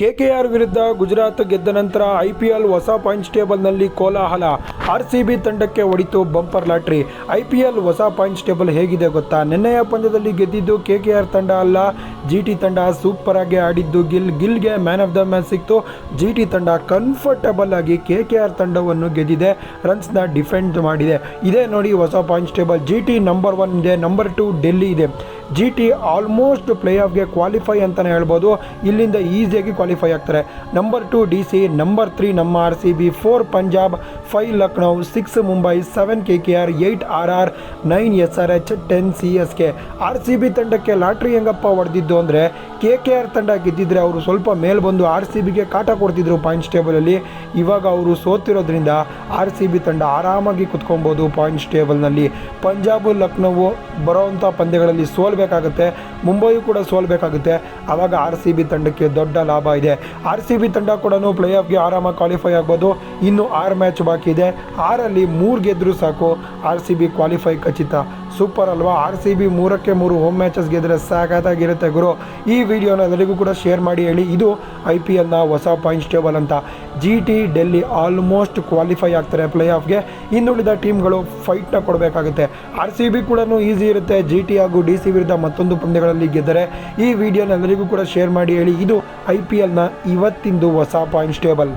KKR ವಿರುದ್ಧ ಗುಜರಾತ್ ಗೆದ್ದ ನಂತರ ಐಪಿಎಲ್ ಹೊಸ ಪಾಯಿಂಟ್ಸ್ ಟೇಬಲ್ನಲ್ಲಿ ಕೋಲಾಹಲ. ಆರ್ ಸಿ ಬಿ ತಂಡಕ್ಕೆ ಹೊಡಿತು ಬಂಪರ್ ಲಾಟ್ರಿ. ಐಪಿಎಲ್ ಹೊಸ ಪಾಯಿಂಟ್ಸ್ ಟೇಬಲ್ ಹೇಗಿದೆ ಗೊತ್ತಾ? ನಿನ್ನೆಯ ಪಂದ್ಯದಲ್ಲಿ ಗೆದ್ದಿದ್ದು ಕೆಕೆಆರ್ ತಂಡ ಅಲ್ಲ. ಜಿ ಟಿ ತಂಡ ಸೂಪರ್ ಆಗಿ ಆಡಿದ್ದು ಗಿಲ್. ಗಿಲ್ಗೆ ಮ್ಯಾನ್ ಆಫ್ ದ ಮ್ಯಾಚ್ ಸಿಕ್ತು. ಜಿ ಟಿ ತಂಡ ಕಂಫರ್ಟಬಲ್ ಆಗಿ ಕೆಕೆಆರ್ ತಂಡವನ್ನು ಗೆದ್ದಿದೆ. ರನ್ಸ್ನ ಡಿಫೆಂಡ್ ಮಾಡಿದೆ. ಇದೇ ನೋಡಿ ಹೊಸ points table. G T number one ಇದೆ. ನಂಬರ್ ಟು ಡೆಲ್ಲಿ ಇದೆ. ಜಿ ಟಿ ಆಲ್ಮೋಸ್ಟ್ ಪ್ಲೇ ಆಫ್ಗೆ ಕ್ವಾಲಿಫೈ ಅಂತಲೇ ಹೇಳ್ಬೋದು. ಇಲ್ಲಿಂದ ಈಸಿಯಾಗಿ ಕ್ವಾಲಿಫೈ ಆಗ್ತಾರೆ. Number two D C number three ನಮ್ಮ R C B four Punjab five Lucknow six Mumbai seven K K R eight R R nine S R H ten C S K R C B ತಂಡಕ್ಕೆ lottery ಹೆಂಗಪ್ಪ ಹೊಡೆದಿದ್ದು ಅಂದರೆ K K R ತಂಡ ಗೆದ್ದಿದ್ರೆ ಅವರು ಸ್ವಲ್ಪ ಮೇಲೆ ಬಂದು R C ಬಿಗೆ ಕಾಟ ಕೊಡ್ತಿದ್ರು ಪಾಯಿಂಟ್ಸ್ ಟೇಬಲಲ್ಲಿ ಇವಾಗ ಅವರು ಸೋತಿರೋದ್ರಿಂದ ಆರ್ ಸಿ ಬಿ ತಂಡ ಆರಾಮಾಗಿ ಕುತ್ಕೊಬೋದು ಪಾಯಿಂಟ್ಸ್ ಟೇಬಲ್ನಲ್ಲಿ ಪಂಜಾಬ್ ಲಕ್ನೋವು ಬರೋವಂಥ ಪಂದ್ಯಗಳಲ್ಲಿ ಸೋಲ್ಬೇಕಾಗುತ್ತೆ. ಮುಂಬೈಯು ಕೂಡ ಸೋಲ್ಬೇಕಾಗುತ್ತೆ. ಆವಾಗ ಆರ್ ಸಿ ಬಿ ತಂಡಕ್ಕೆ ದೊಡ್ಡ ಲಾಭ ಇದೆ. ಆರ್ ಸಿ ಬಿ ತಂಡ ಕೂಡ ಪ್ಲೇ ಆಫ್ಗೆ ಆರಾಮಾಗಿ ಕ್ವಾಲಿಫೈ ಆಗ್ಬೋದು. ಇನ್ನು ಆರು ಮ್ಯಾಚ್ ಬಾಕಿ ಇದೆ. ಆರಲ್ಲಿ ಮೂರು ಗೆದ್ದರೂ ಸಾಕು. ಆರ್ ಸಿ ಬಿ ಕ್ವಾಲಿಫೈ ಖಚಿತ. ಸೂಪರ್ ಅಲ್ವಾ? ಆರ್ ಸಿ ಬಿ ಮೂರಕ್ಕೆ ಮೂರು ಹೋಮ್ ಮ್ಯಾಚಸ್ ಗೆದ್ರೆ ಸಾಕಾಗಿರುತ್ತೆ ಗುರು. ಈ ವಿಡಿಯೋನ ಎಲ್ಲರಿಗೂ ಕೂಡ ಶೇರ್ ಮಾಡಿ ಹೇಳಿ. ಇದು ಐ ಪಿ ಎಲ್ನ ಹೊಸ ಪಾಯಿಂಟ್ಸ್ ಟೇಬಲ್ ಅಂತ. G T Delhi almost qualify ಆಗ್ತಾರೆ ಪ್ಲೇ ಆಫ್ಗೆ ಇನ್ನುಳಿದ ಟೀಮ್ಗಳು ಫೈಟ್ನ ಕೊಡಬೇಕಾಗುತ್ತೆ. ಆರ್ ಸಿ ಬಿ ಕೂಡ ಈಸಿ ಇರುತ್ತೆ. ಜಿ ಟಿ ಹಾಗೂ ಡಿ ಸಿ ವಿರುದ್ಧ ಮತ್ತೊಂದು ಪಂದ್ಯಗಳಲ್ಲಿ ಗೆದ್ದರೆ ಈ ವಿಡಿಯೋನ ಎಲ್ಲರಿಗೂ ಕೂಡ ಶೇರ್ ಮಾಡಿ ಹೇಳಿ. ಇದು ಐ ಪಿ ಎಲ್ನ ಇವತ್ತಿಂದು ಹೊಸ ಪಾಯಿಂಟ್ಸ್ ಟೇಬಲ್